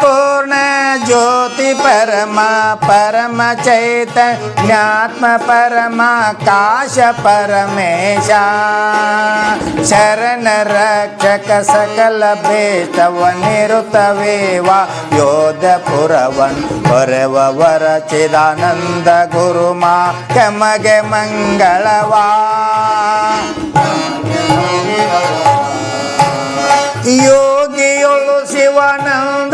पूर्ण ज्योति परमा परम चैतन्यात्म परमाकाश परमेशा शरण रक्षक सकल भेष्टव निरुत वेवा योध पुरवन पुरव वर चिदानन्द गुरुमा कमगे मङ्गलवा योगियोळु शिवनन्द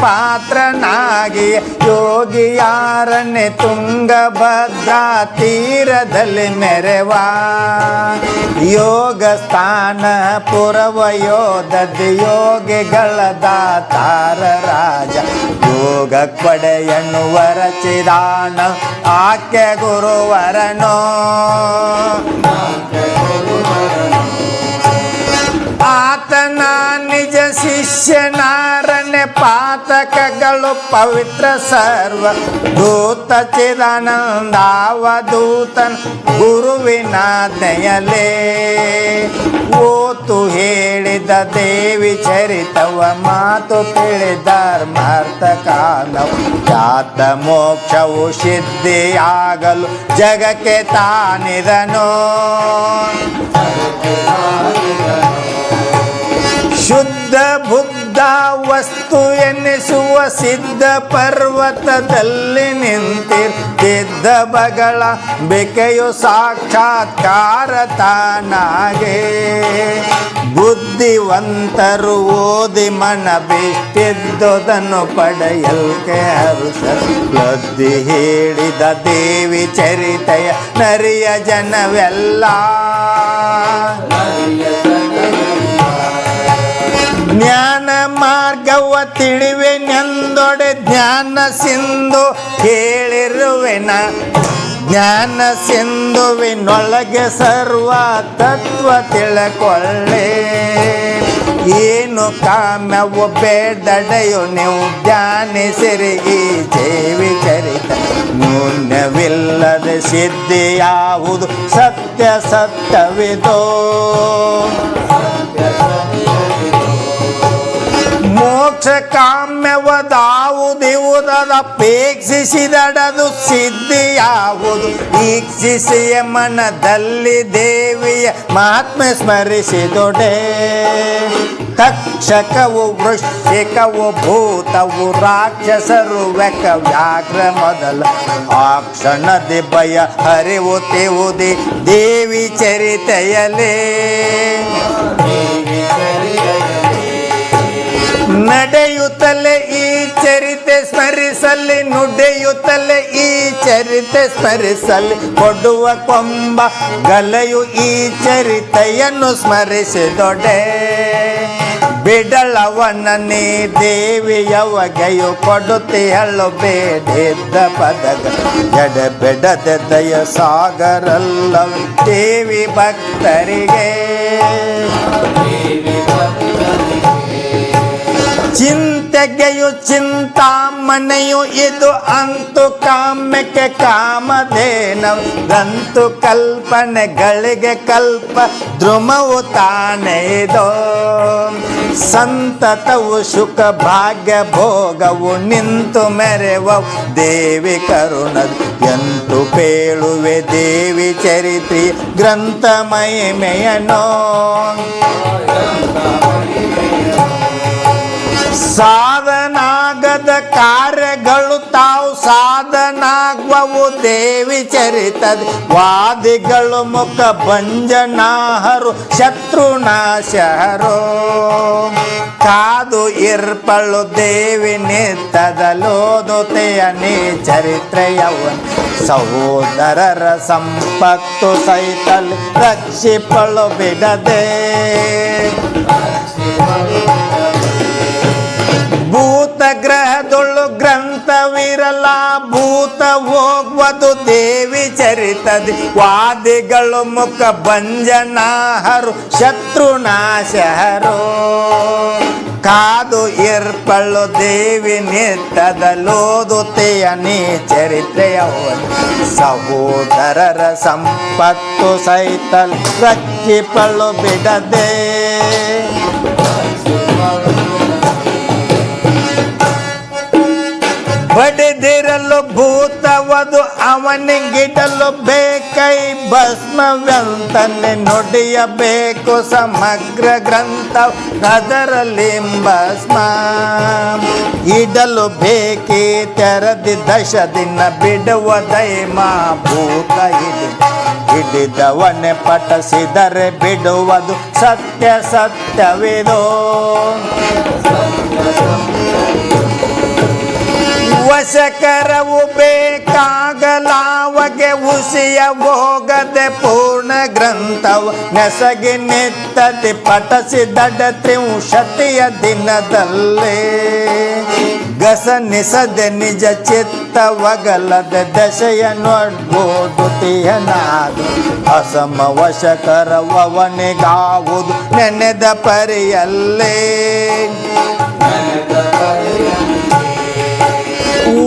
ಪಾತ್ರನಾಗಿ ಯೋಗಿಯಾರನೆ ತುಂಗಭದ್ರಾ ತೀರದಲ್ಲಿ ಮೆರೆವಾ ಯೋಗ ಸ್ಥಾನ ಪುರವ ಯೋಧದ ಯೋಗಿಗಳ ದಾತಾರ ರಾಜ. ಯೋಗ ಕೊಡೆಯನ್ನು ವರಚಿದಾನ ಆಕೆ ಗುರುವರನೋ? ಆತನ ನಿಜ ಶಿಷ್ಯನಾರಣ್ಯ ಪಾತಕಗಳು ಪವಿತ್ರ ಸರ್ವ ದೂತ ಚಿದಾನಂದಾವಧೂತನ್ ಗುರುವಿನ ದಯಲೇ. ಓತು ಹೇಳಿದ ದೇವಿ ಚರಿತವ, ಮಾತು ತಿಳಿಧರ್ಮಾರ್ಥ ಕಾಲವು ಜಾತ ಮೋಕ್ಷವು ಸಿದ್ಧಿಯಾಗಲು ಜಗಕ್ಕೆ ತಾನಿದನು. ಶುದ್ಧ ಬುದ್ಧ ವಸ್ತು ಎನ್ನಿಸುವ ಸಿದ್ಧ ಪರ್ವತದಲ್ಲಿ ನಿಂತಿದ್ದ ಬಗಳ ಬೆಕೆಯು ಸಾಕ್ಷಾತ್ಕಾರ ತಾನಾಗೆ. ಬುದ್ಧಿವಂತರು ಓದಿ ಮನ ಬಿಟ್ಟಿದ್ದುದನ್ನು ಪಡೆಯಲ್ಕೆ ಲದ್ದಿ ಹೇಳಿದ ದೇವಿ ಚರಿತೆಯ ನರಿಯ ಜನವೆಲ್ಲ ಜ್ಞಾನ ಮಾರ್ಗವ ತಿಳಿವೆನೆಂದೊಡೆ ಜ್ಞಾನ ಸಿಂಧು ಕೇಳಿರುವೆನ. ಜ್ಞಾನ ಸಿಂಧುವಿನೊಳಗೆ ಸರ್ವ ತತ್ವ ತಿಳ್ಕೊಳ್ಳೆ. ಏನು ಕಾಮ್ಯವು ಬೇಡಡೆಯು ನೀವು ಧ್ಯಾನಿಸಿರಿ ಈ ಜೇವಿ ಚರಿತ ನ್ಯೂನ್ಯವಿಲ್ಲದೆ ಸಿದ್ಧಿ ಯಾವುದು ಸತ್ಯ ಸತ್ಯವಿದೋ. ಮೋಕ್ಷ ಕಾಮ್ಯವದಾವುದಿವುದದ ಅಪೇಕ್ಷಿಸಿದಡದು ಸಿದ್ಧಿಯಾವುದು ಈಕ್ಷಿಸಿಯ ಮನದಲ್ಲಿ ದೇವಿಯ ಮಹಾತ್ಮ ಸ್ಮರಿಸಿದೊಡೆ. ತಕ್ಷಕವು ವೃಶ್ಚಿಕವು ಭೂತವು ರಾಕ್ಷಸರು ವೆಕ ವ್ಯಾಘ್ರ ಮೊದಲ. ಆ ಕ್ಷಣದಿ ಭಯ ಹರಿವುತ್ತಿವುದಿ ದೇವಿ ಚರಿತೆಯಲೇ ನುಡಿಯುತ್ತಲೇ ಈ ಚರಿತೆ ಸ್ಮರಿಸಲಿ. ಕೊಡುವ ಕೊಂಬ ಗಲೆಯು ಈ ಚರಿತೆಯನ್ನು ಸ್ಮರಿಸಿದೊಡೆ. ಬಿಡಳವನ ನೀ ದೇವಿಯವಗೆಯು ಕೊಡುತ್ತಿಯಳು ಬೇಡಿದ್ದ ಪದಗ ಎಡೆ ಬಿಡದೆ ದಯ ಸಾಗರಲ್ಲ ದೇವಿ ಭಕ್ತರಿಗೆ. ಚಿಂತೆಗೆಯು ಚಿಂತಾಮಣೆಯು ಇದು ಅಂತು ಕಾಮ್ಯಕ್ಕೆ ಕಾಮಧೇನ ಗಂತು ಕಲ್ಪನೆಗಳಿಗೆ ಕಲ್ಪ ಧ್ರುಮವು ತಾನೇದೋ ಸಂತತವು ಸುಖ ಭಾಗ್ಯ ಭೋಗವು ನಿಂತು ಮೆರೆವ ದೇವಿ ಕರುಣ ಎಂತು ಪೇಳುವೆ ದೇವಿ ಚರಿತ್ರಿ ಗ್ರಂಥ ಮಹಿಮೆಯನೋ ಸಾಧನಾಗದ ಕಾರ್ಯಗಳು ತಾವು ಸಾಧನಾಗುವವು. ದೇವಿ ಚರಿತದೆ ವಾದಿಗಳು ಮುಖ ಭಂಜನಾಹರು ಶತ್ರುನಾಶಹರೋ ಕಾದು ಇರ್ಪಳು, ದೇವಿ ನಿತ್ತದಲೋದುತೆಯ ನೀ ಚರಿತ್ರೆಯವನ್ ಸಹೋದರರ ಸಂಪತ್ತು ಸೈತಲ್ ರಕ್ಷಿಪಳು ಬಿಡದೆ. ಗ್ರಂಥವಿರಲ್ಲ ಭೂತ ಹೋಗುವುದು ದೇವಿ ಚರಿತದೆ. ವಾದಿಗಳು ಮುಖ ಭಂಜನಾಹರು ಶತ್ರುನಾಶಹರು ಕಾದು ಏರ್ಪಳ್ಳು ದೇವಿ ನಿತ್ತದಲೋದುತೆಯ ನೀ ಚರಿತ್ರೆಯ ಸಹೋದರರ ಸಂಪತ್ತು ಸೈತಲ್ ರಕ್ಷಿಪಳ್ಳು ಬಿಡದೆ. ಬಡಿದಿರಲು ಭೂತವದು ಅವನಿಗಿಡಲು ಬೇಕೈ ಭಸ್ಮವ್ಯಂತನೆ ನೋಡಿಯಬೇಕು ಸಮಗ್ರ ಗ್ರಂಥ ಅದರಲ್ಲಿ ಭಸ್ಮ. ಇಡಲು ಬೇಕೇ ತೆರದಿ ದಶ ದಿನ ಬಿಡುವ ದೈಮ ಭೂತ ಹಿಡಿ ಹಿಡಿದವನೆ ಪಟಸಿದರೆ ಬಿಡುವುದು ಸತ್ಯ ಸತ್ಯವಿದೋ ವಶಕರವು ಬೇಕಾಗಲಾವಗೆ ಉಸಿಯ ಹೋಗದೆ ಪೂರ್ಣ ಗ್ರಂಥವು ನೆಸಗಿ ನಿತ್ತತಿ ಪಟಸಿ ದಡ ತ್ರಿಂಶತಿಯ ದಿನದಲ್ಲೇ. ಗಸ ನಿಸದೆ ನಿಜ ಚಿತ್ತವಗಲದ ದಶೆಯ ನೋಡ್ಬೋದು ತಿಯನಾದು ಅಸಮ ವಶಕರವನಿಗಾವುದು ನೆನೆದ ಪರಿಯಲ್ಲೇ.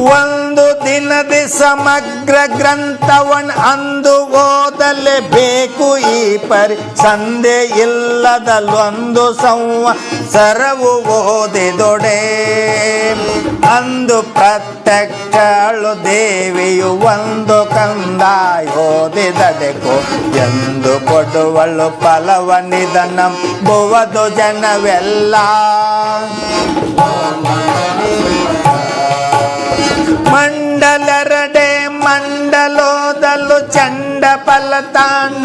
ಒಂದು ದಿನದ ಸಮಗ್ರ ಗ್ರಂಥವನ್ ಅಂದು ಓದಲೇಬೇಕು. ಈ ಪರಿ ಸಂದೆ ಇಲ್ಲದಲ್ಲೊಂದು ಸಂವತ್ಸರವು ಓದಿದೊಡೆ. ಅಂದು ಪ್ರತ್ಯಕ್ಷಳು ದೇವಿಯು ಒಂದು ಓದಿದಡೆಕು ಎಂದು ಕೊಡುವಳು ಫಲವನಿದ ನಂಬುವುದು ಜನವೆಲ್ಲ.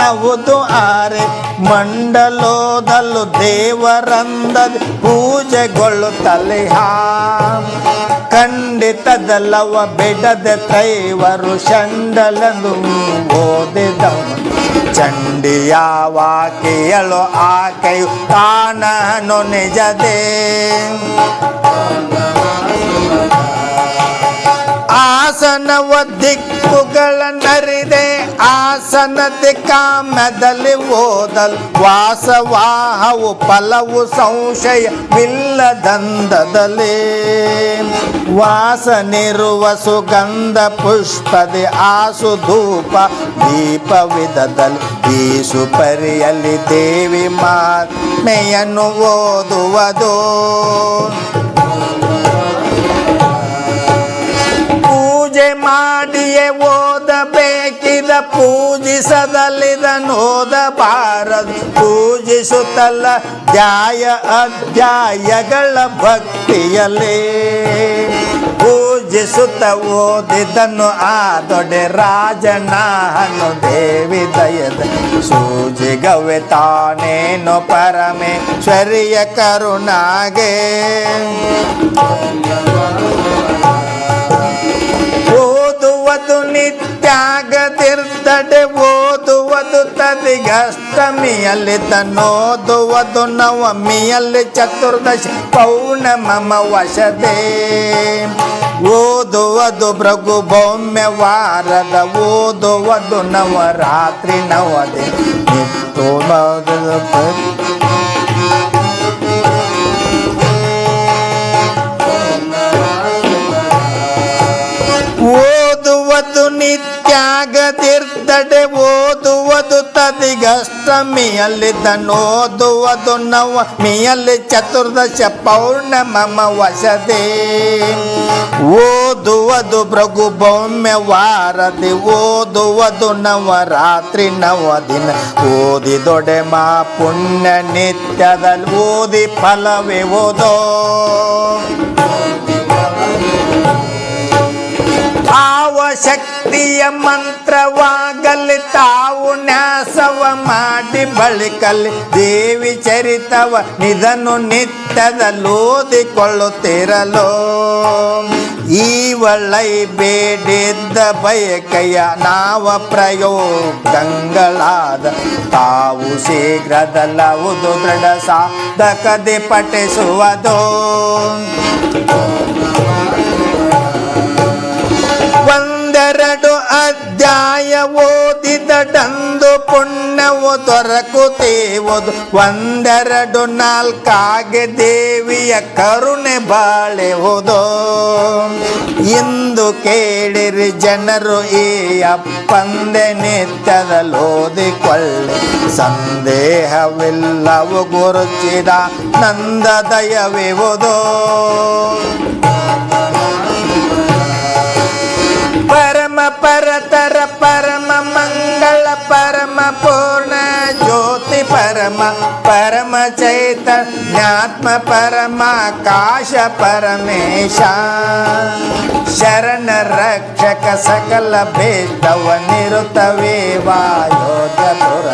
ಫಲತಾಣವುದು ಆರೆ ಮಂಡಲೋದಲು ದೇವರಂದ ಪೂಜೆಗೊಳ್ಳುತ್ತಲೆ ಹಾ ಖಂಡಿತದಲ್ಲವ ಬಿಡದೆ ತೈವರು ಚಂಡಲನು ಓದಿದ ಚಂಡಿಯಾವ ಕೇಳು ಆಕೆಯು ತಾನನು ನಿಜದೇ. ಆಸನವ ದಿಕ್ಕುಗಳ ನರಿದೆ. ಆಸನದ ಕಾಮದಲ್ಲಿ ಓದಲ್ ವಾಸವಾಹವು ಫಲವು ಸಂಶಯವಿಲ್ಲದಂದದಲ್ಲಿ. ವಾಸನಿರುವ ಸುಗಂಧ ಪುಷ್ಪದಿ ಆಸು ಧೂಪ ದೀಪವಿದದಲ್ಲಿ ಈಸು ಪರಿಯಲ್ಲಿ ದೇವಿ ಮಾತ್ಮೆಯನ್ನು ಓದುವುದು. ಪೂಜೆ ಮಾಡಿಯೇ ಓದಬೇಕಿದ ಪೂಜಿಸದಲ್ಲಿದನು ಓದಬಾರದು ಪೂಜಿಸುತ್ತಲ್ಲ ಧ್ಯಾಯ ಅಧ್ಯಾಯಗಳ ಭಕ್ತಿಯಲ್ಲಿ. ಪೂಜಿಸುತ್ತ ಓದಿದನು ಆ ದೊಡೆ ರಾಜನಾಹನು ದೇವಿ ದಯದ. ಸೂಜಿಗವೆ ತಾನೇನು ಪರಮೇಶ್ವರಿಯ ಕರುಣಾಗೆ. ಓದುವುದು ನಿತ್ಯಾಗದಿರ್ತಡೆ ಓದುವುದು ತದಿಗಷ್ಟಮಿಯಲ್ಲಿ ತನ್ನೋದುವುದು ನವಮಿಯಲ್ಲಿ ಚತುರ್ದಶಿ ಪೌರ್ಣಮ ವಶದೇ ಓದುವುದು ಭೃಗು ಭೌಮ್ಯ ವಾರದ, ಓದುವುದು ನವರಾತ್ರಿ ನವದೆ. ನಿತ್ಯಾಗದಿರ್ತಡೆ ಓದುವುದು ತದಿಗಷ್ಟಮಿಯಲ್ಲಿ ನವ ನವಮಿಯಲ್ಲಿ ಚತುರ್ದಶ ಪೌರ್ಣಮ ವಸದೆ ಓದುವುದು ಭೃಗು ಭೌಮ್ಯ ವಾರದಿ, ಓದುವುದು ನವರಾತ್ರಿ ನವ ದಿನ ಓದಿ ದೊಡೆ ಮಾ ಪುಣ್ಯ ನಿತ್ಯದಲ್ಲಿ ಓದಿ ಫಲವೇ ಓದೋ. ಆವ ಶಕ್ತಿಯ ಮಂತ್ರವಾಗಲಿ ಬಳಿಕಲ್ಲಿ ದೇವಿ ಚರಿತವ ನಿಧನು ಈ ವಲೈ ಬೇಡಿದ್ದ ಬಯಕೆಯ ನಾವ ಪ್ರಯೋಗಂಗಳಾದ ತಾವು ಶೀಘ್ರದಲ್ಲವುದು ದೃಢ ಸಾಧಕದೆ ಪಠಿಸುವುದು. ಒಂದೆರಡು ಅಧ್ಯಾಯ ಪುಣ್ಯ ಪುಣ್ಯವು ದೊರಕುತ್ತೇವದು. ಒಂದೆರಡು ನಾಲ್ಕಾಗೆ ದೇವಿಯ ಕರುಣೆ ಬಾಳೆವುದು. ಇಂದು ಕೇಳಿರಿ ಜನರು ಈ ಅಪ್ಪಂದೆ ನಿತ್ಯದ ಓದಿಕೊಳ್ಳಿ. ಸಂದೇಹವಿಲ್ಲವು ಗುರುಚಿದ ನಂದ ಚೈತನ್ಯಾತ್ಮ ಪರಮ ಕಾಶ ಪರಮೇಶ. ಶರಣ ರಕ್ಷಕ ಸಕಲ ಭೇದವ ನಿರುತವೇ ವಾಯೋಧ ಪುರ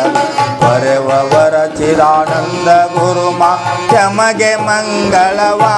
ಚಿರಾನಂದ ಗುರುಮ ಕ್ಷಮಗೆ ಮಂಗಳವಾ.